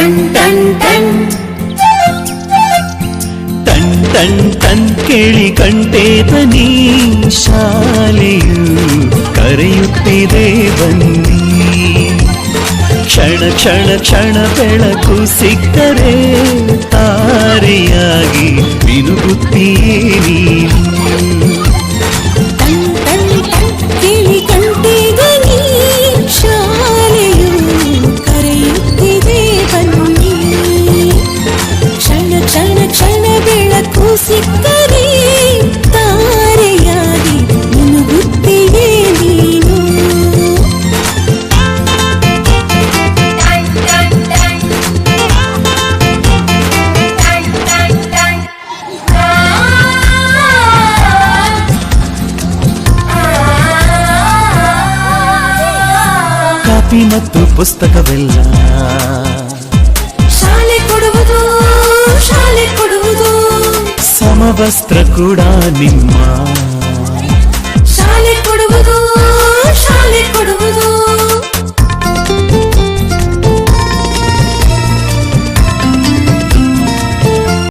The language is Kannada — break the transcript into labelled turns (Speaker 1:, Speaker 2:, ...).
Speaker 1: ಟನ್ ತನ್ ತನ್.
Speaker 2: ತನ್ ತನ್ ತನ್ ಕೇಳಿ ಕಂಟೆ ಬನ್ನಿ ಶಾಲೆಯು ಕರೆಯುತ್ತಿದೆ, ಬನ್ನಿ. ಕ್ಷಣ ಕ್ಷಣ ಕ್ಷಣ ಬೆಳಕು ಸಿಕ್ಕರೆ ತಾರೆಯಾಗಿ ಮಿನುಗುತ್ತೀಯೇ ಕಾಪಿ ಮತ್ತು ಪುಸ್ತಕವೆಲ್ಲ.
Speaker 1: ಶಾಲೆ ಕೊಡುವುದು ಶಾಲೆ ಕೊಡುವುದು.
Speaker 2: ಸಮವಸ್ತ್ರ ಕೂಡ ನಿಮ್ಮ.